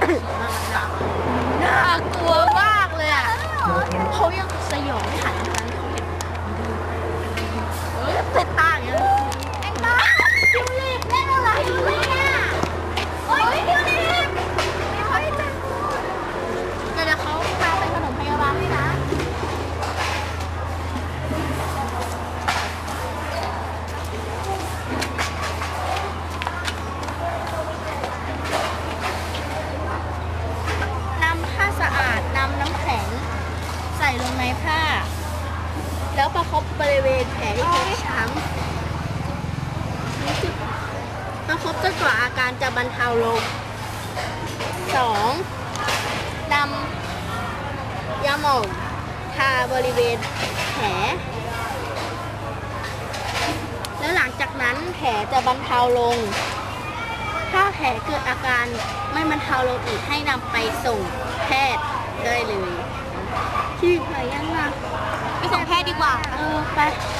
哎。 ส่ลงในผ้า แล้วประคบบริเวณแผลที่ฟกช้ำประคบจนกว่าอาการจะบรรเทาลง 2. นำยาหม่องทาบริเวณแผล แล้วหลังจากนั้นแผลจะบรรเทาลง ถ้าแผลเกิดอาการไม่บรรเทาลงอีกให้นำไปส่งแพทย์ได้เลย ที่ไหนยังนะไปส่งแพทย์ดีกว่า เออ ไปไ